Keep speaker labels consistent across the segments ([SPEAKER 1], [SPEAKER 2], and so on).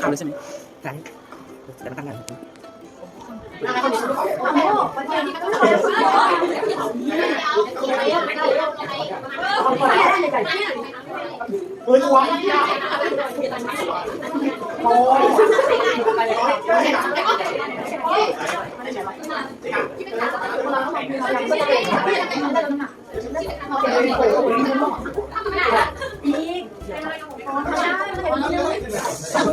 [SPEAKER 1] เข้าเลยใช่ไหมใช่แต่มาตั้งงาน
[SPEAKER 2] เฮ้ยวังโอ้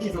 [SPEAKER 3] いいぞ。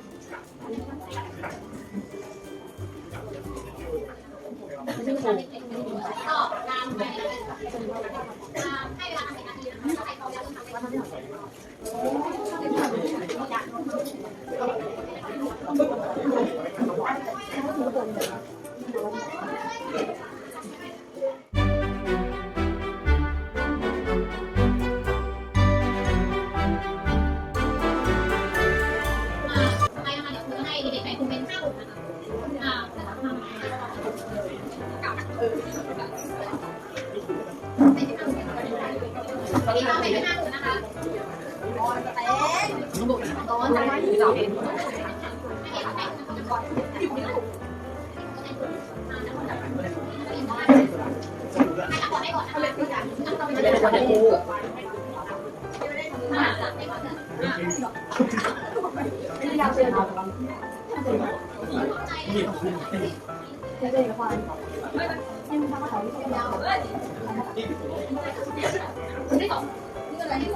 [SPEAKER 3] ก็ ก่อนให้เข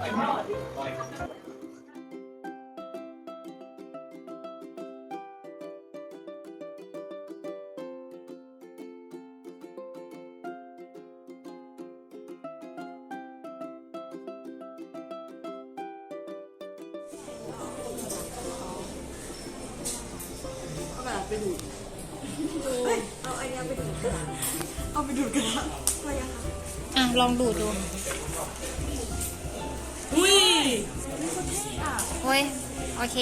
[SPEAKER 3] ให้ก่อนนะคะต้องไปเรียนก่อนเลยาจับให้ก่อนเอะไม่ตอบนี่อะไรที่หัวเขียวอะ ลองดูดดู
[SPEAKER 4] อุ้ย
[SPEAKER 3] โอ้ยโอเค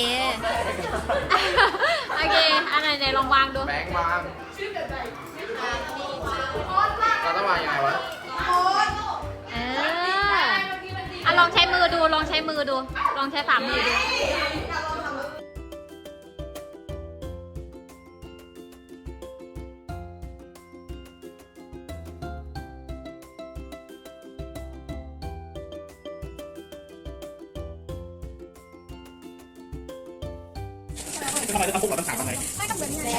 [SPEAKER 3] โอเค อันไหนไหนลองวางดู
[SPEAKER 2] แบงค์วางเราต้องวางยังไงวะ
[SPEAKER 3] เอออะลองใช้มือดู ลองใช้มือดู ลองใช้ฝ่ามือดู
[SPEAKER 1] ทำไมจะต้องพูดเราตั้งสามวันไหน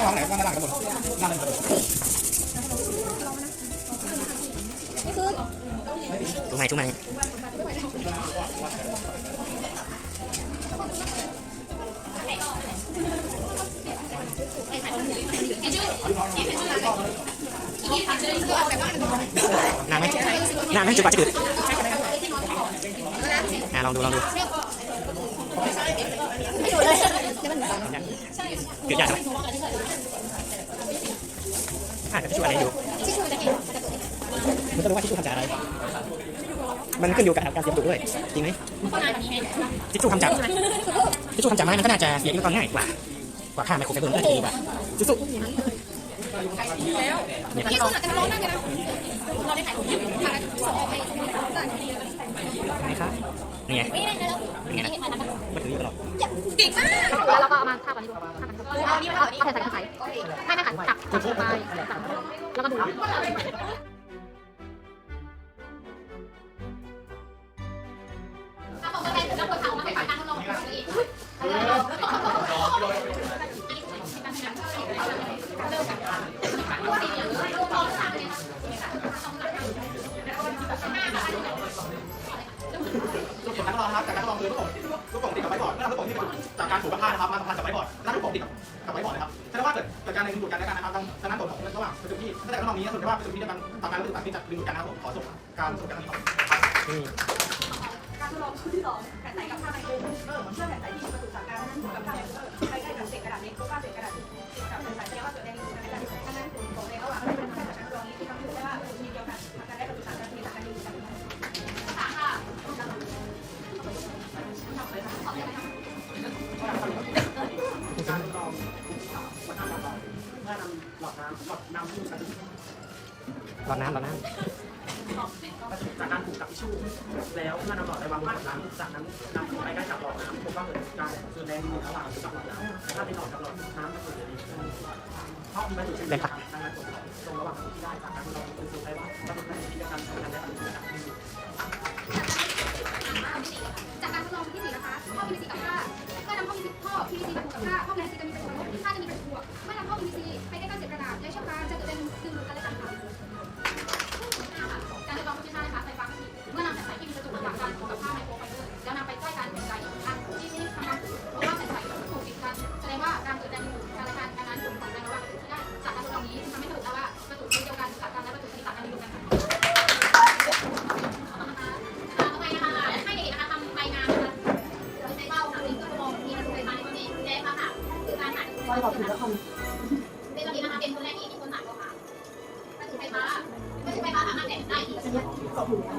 [SPEAKER 1] ห้องไหนห้องไหนบ้างกันหมดบ้านไหนกันหมดตรงไหนตรงไหนนานไหมนานไหมจนกว่าจะเดือดอ่ะลองดูลองดู เกิดบยากแล้วอาจะช่วยอะไรอยู่มันก็รู้ว่าทิชชู่ทำจากอะไร มันขึ้นอยู่กับการเสียบถูกด้วยจริงไหมทิชชู่ทำจากทิชชู่ทำจากไม้มันก็น่าจะเสียบตอนง่ายกว่ากว่าข้าไมโคงไฟเบอร์ก็จะดีกว่าทิชชู่เนี่
[SPEAKER 4] วที่สุดอาจจะ
[SPEAKER 2] ร้อนมากเลยนะเราได้ถ่ายรูปถ่ายส
[SPEAKER 1] อ
[SPEAKER 5] งไปไหนครับ นี่ไงเป็นไงนะ
[SPEAKER 6] มาถืออยู่ตลอดเก่ง
[SPEAKER 3] มากแล้วเราก็เอามาทาบันนี้ดูทาบอันนี้ดูเอาแผ่นใส่กระถางไม่ไม่ขันตักตักลงไปแล้วก็ดู พาจากไว้บอร์ ได้ค่ะ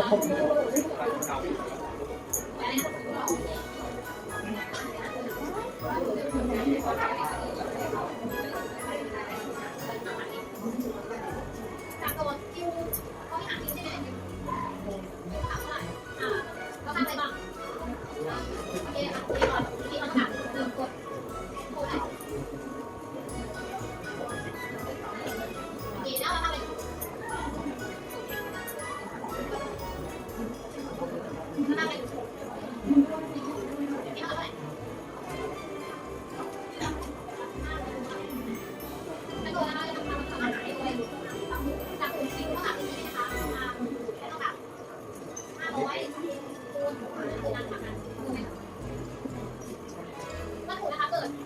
[SPEAKER 3] 大红的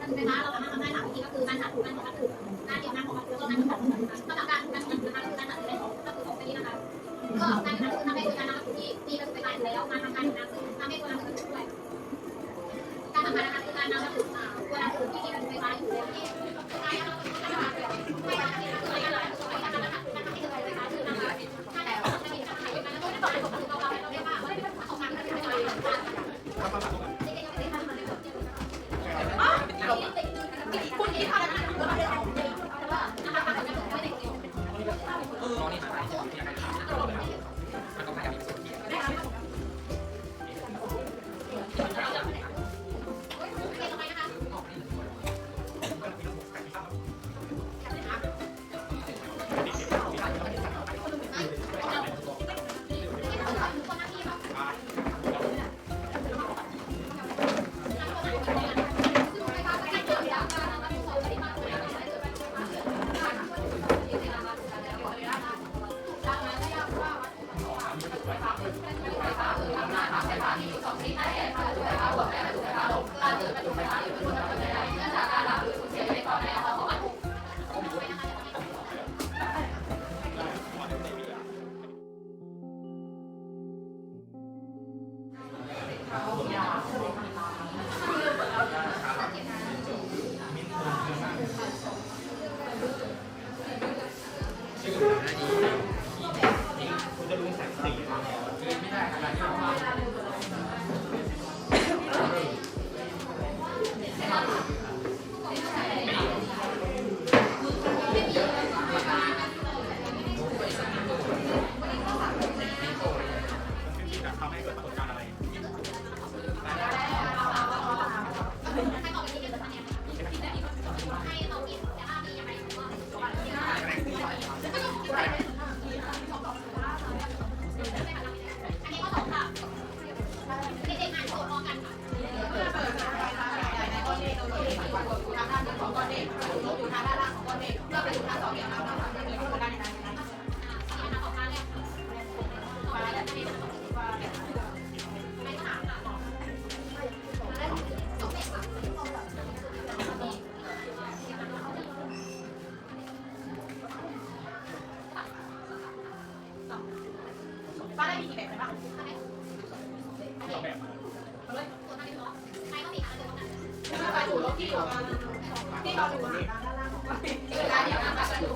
[SPEAKER 3] ใช่ไหมคะเราสามารถทำได้สามวิธีก็คือมันหากถูกมันหักถูก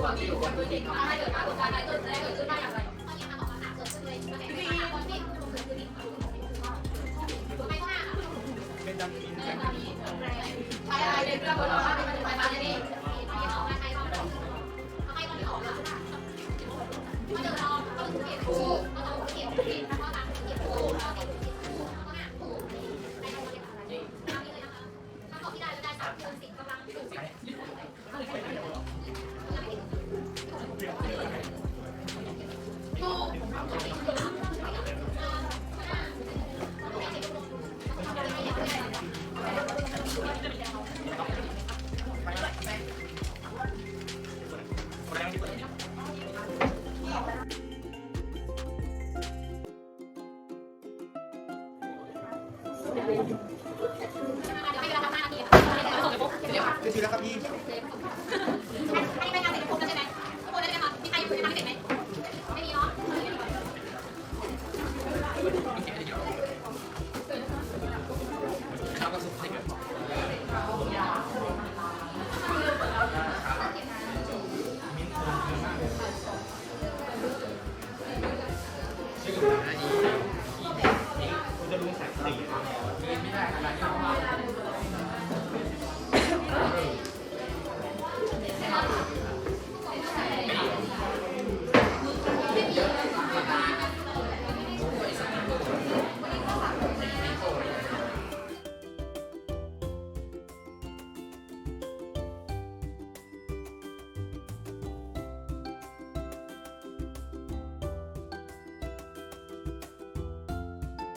[SPEAKER 3] วนที่อยู่บนพื้นดิน
[SPEAKER 2] ทำให้เกิดการ
[SPEAKER 5] กดดันและเกิดเกิดขึ้นได้อย่างไร
[SPEAKER 2] เป็นดำกิน
[SPEAKER 5] ใช้อะไรเป็นเครื่องทด
[SPEAKER 2] ลอง
[SPEAKER 3] ว่าเป็นผลิตภัณฑ์อะ
[SPEAKER 2] ไรนี่ ทีแล้วครับพี่